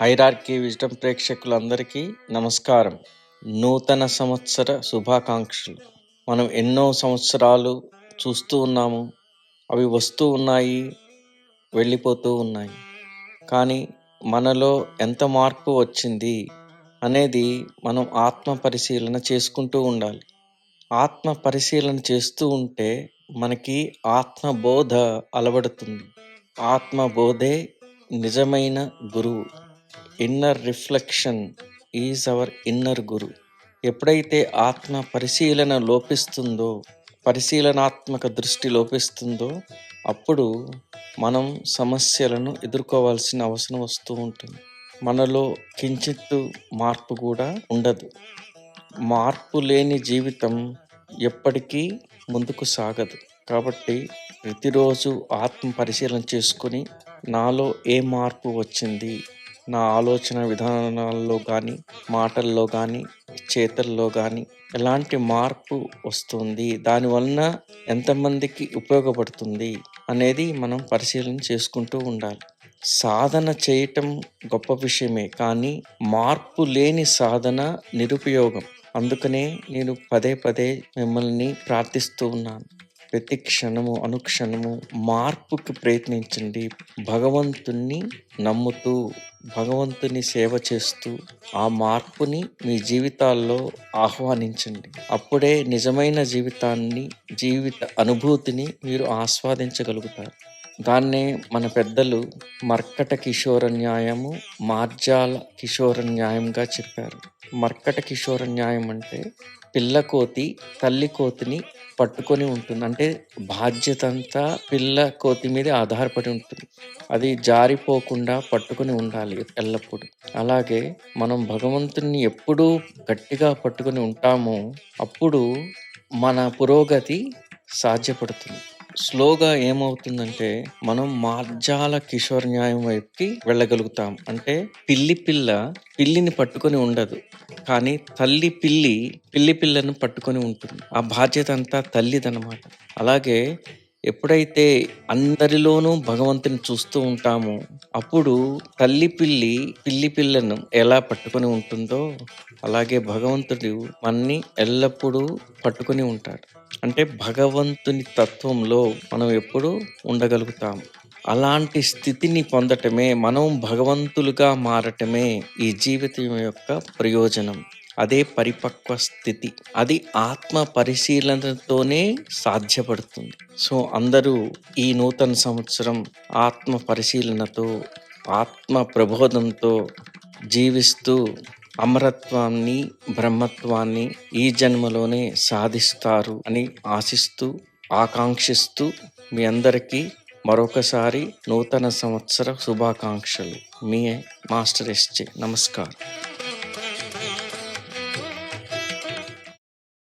Hierarchy విజడం ప్రేక్షకులందరికీ నమస్కారం. నూతన సంవత్సర శుభాకాంక్షలు. మనం ఎన్నో సంవత్సరాలు చూస్తూ ఉన్నాము. అవి వస్తూ ఉన్నాయి వెళ్ళిపోతూ ఉన్నాయి. కానీ మనలో ఎంత మార్పు వచ్చింది అనేది మనం ఆత్మ పరిశీలన చేసుకుంటూ ఉండాలి. ఆత్మ పరిశీలన చేస్తూ ఉంటే మనకి ఆత్మబోధ అలవడుతుంది. ఆత్మబోధే నిజమైన గురువు. Inner reflection is our inner guru ఎప్పుడైతే ఆత్మ పరిశీలన లోపిస్తుందో పరిశీలనాత్మక దృష్టి లోపిస్తుందో అప్పుడు మనం సమస్యలను ఎదుర్కోవాల్సిన అవసరం వస్తూ ఉంటుంది. మనలో కించిత్తు మార్పు కూడా ఉండదు. మార్పు లేని జీవితం ఎప్పటికీ ముందుకు సాగదు. కాబట్టి ప్రతిరోజు ఆత్మ పరిశీలన చేసుకుని నాలో ఏ మార్పు వచ్చింది నా ఆలోచన విధానాల్లో కానీ మాటల్లో కానీ చేతల్లో కానీ ఎలాంటి మార్పు వస్తుంది? దానివలన ఎంతమందికి ఉపయోగపడుతుంది? అనేది మనం పరిశీలన చేసుకుంటూ ఉండాలి. సాధన చేయటం గొప్ప విషయమే కానీ మార్పు లేని సాధన నిరుపయోగం. అందుకనే నేను పదే పదే మిమ్మల్ని ప్రార్థిస్తూ ఉన్నాను. ప్రతి క్షణము అనుక్షణము మార్పుకి ప్రయత్నించండి. భగవంతుణ్ణి నమ్ముతూ భగవంతుని సేవ చేస్తూ ఆ మార్పుని మీ జీవితాల్లో ఆహ్వానించండి. అప్పుడే నిజమైన జీవితాన్ని జీవిత అనుభూతిని మీరు ఆస్వాదించగలుగుతారు. దాన్నే మన పెద్దలు మర్కట కిషోర న్యాయము మార్జాల కిషోర న్యాయంగా చెప్పారు. మర్కట కిషోర న్యాయం అంటే పిల్ల కోతి తల్లి కోతిని పట్టుకొని ఉంటుంది. అంటే బాధ్యత అంతా పిల్ల కోతి మీద ఆధారపడి ఉంటుంది. అది జారిపోకుండా పట్టుకొని ఉండాలి ఎల్లప్పుడూ. అలాగే మనం భగవంతుని ఎప్పుడూ గట్టిగా పట్టుకొని ఉంటామో అప్పుడు మన పురోగతి సాధ్యపడుతుంది. స్లోగా ఏమవుతుందంటే మనం మార్జాల కిషోర్ న్యాయం వైపుకి వెళ్ళగలుగుతాం. అంటే పిల్లి పిల్ల పిల్లిని పట్టుకొని ఉండదు. కానీ తల్లి పిల్లి పిల్లి పిల్లను పట్టుకొని ఉంటుంది. ఆ బాధ్యత అంతా తల్లిదనమాట అలాగే ఎప్పుడైతే అందరిలోనూ భగవంతుని చూస్తూ ఉంటామో అప్పుడు తల్లి పిల్లి పిల్లి పిల్లను ఎలా పట్టుకొని ఉంటుందో అలాగే భగవంతుడు మన్ని ఎల్లప్పుడూ పట్టుకొని ఉంటాడు. అంటే భగవంతుని తత్వంలో మనం ఎప్పుడు ఉండగలుగుతాం. అలాంటి స్థితిని పొందటమే మనం భగవంతులుగా మారటమే ఈ జీవితం యొక్క ప్రయోజనం. అదే పరిపక్వ స్థితి. అది ఆత్మ పరిశీలనతోనే సాధ్యపడుతుంది. సో అందరూ ఈ నూతన సంవత్సరం ఆత్మ పరిశీలనతో ఆత్మ ప్రబోధంతో జీవిస్తూ అమరత్వాన్ని బ్రహ్మత్వాన్ని ఈ జన్మలోనే సాధిస్తారు అని ఆశిస్తూ ఆకాంక్షిస్తూ మీ అందరికీ మరొకసారి నూతన సంవత్సర శుభాకాంక్షలు. మీ మాస్టర్ ఎస్జే నమస్కారం.